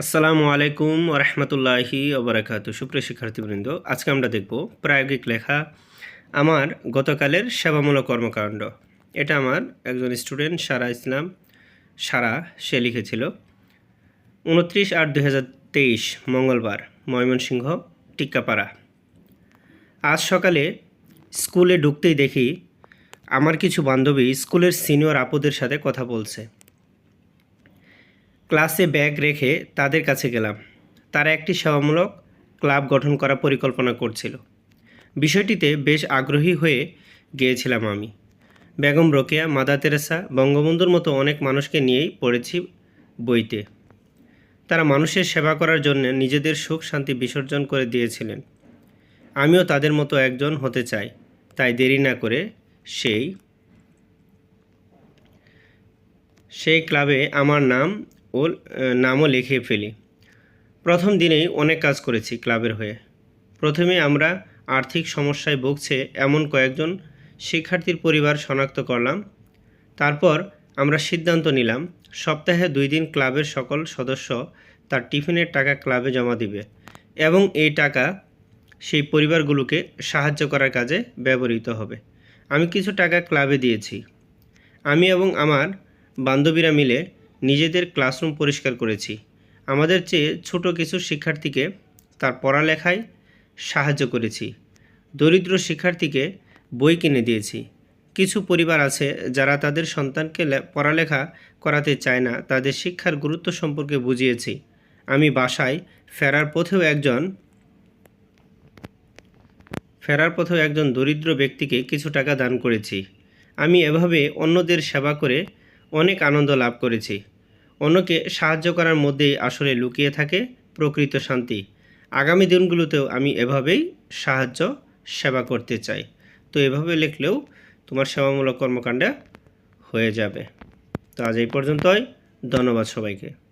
আসসালামু আলাইকুম ওরহমতুল্লাহি ওবরাকাত সুপ্রিয় শিক্ষার্থীবৃন্দ, আজকে আমরা দেখব প্রায়োগিক লেখা আমার গতকালের সেবামূলক কর্মকাণ্ড। এটা আমার একজন স্টুডেন্ট, সারা ইসলাম, সারা সে লিখেছিল। উনত্রিশ আট দুই হাজার তেইশ, মঙ্গলবার, ময়মনসিংহ, টিক্কাপাড়া। আজ সকালে স্কুলে ঢুকতেই দেখি আমার কিছু বান্ধবী স্কুলের সিনিয়র আপুদের সাথে কথা বলছে। ক্লাসে ব্যাগ রেখে তাদের কাছে গেলাম। তারা একটি সেবামূলক ক্লাব গঠন করার পরিকল্পনা করছিল। বিষয়টিতে বেশ আগ্রহী হয়ে গিয়েছিলাম আমি। বেগম রোকেয়া মাদা তেরেসা, বঙ্গবন্ধুর মতো অনেক মানুষকে নিয়েই পড়েছি বইতে। তারা মানুষের সেবা করার জন্য নিজেদের সুখ, শান্তি বিসর্জন করে দিয়েছিলেন। আমিও তাদের মতো একজন হতে চাই, তাই দেরি না করে সেই সেই ক্লাবে আমার নাম ও নামও লিখে ফেলি। প্রথম দিনেই অনেক কাজ করেছি ক্লাবের হয়ে। প্রথমে আমরা আর্থিক সমস্যায় ভুগছে এমন কয়েকজন শিক্ষার্থীর পরিবার শনাক্ত করলাম। তারপর আমরা সিদ্ধান্ত নিলাম, সপ্তাহে দুই দিন ক্লাবের সকল সদস্য তার টিফিনের টাকা ক্লাবে জমা দিবে এবং এই টাকা সেই পরিবারগুলোকে সাহায্য করার কাজে ব্যবহৃত হবে। আমি কিছু টাকা ক্লাবে দিয়েছি। আমি এবং আমার বান্ধবীরা মিলে নিজেদের ক্লাসরুম পরিষ্কার করেছি। আমাদের চেয়ে ছোট কিছু শিক্ষার্থীকে তার পড়ালেখায় সাহায্য করেছি। দরিদ্র শিক্ষার্থীকে বই কিনে দিয়েছি। কিছু পরিবার আছে যারা তাদের সন্তানকে পড়ালেখা করাতে চায় না, তাদের শিক্ষার গুরুত্ব সম্পর্কে বুঝিয়েছি। আমি বাসায় ফেরার পথেও একজন ফেরার পথেও একজন দরিদ্র ব্যক্তিকে কিছু টাকা দান করেছি। আমি এভাবে অন্যদের সেবা করে অনেক আনন্দ লাভ করেছি। অন্যকে সাহায্য করার মধ্যেই আসলে লুকিয়ে থাকে প্রকৃত শান্তি। আগামী দিনগুলোতেও আমি এভাবেই সাহায্য, সেবা করতে চাই। তো এভাবে লিখলেও তোমার সেবামূলক কর্মকাণ্ডে হয়ে যাবে। তো আজ এই পর্যন্তই। ধন্যবাদ সবাইকে।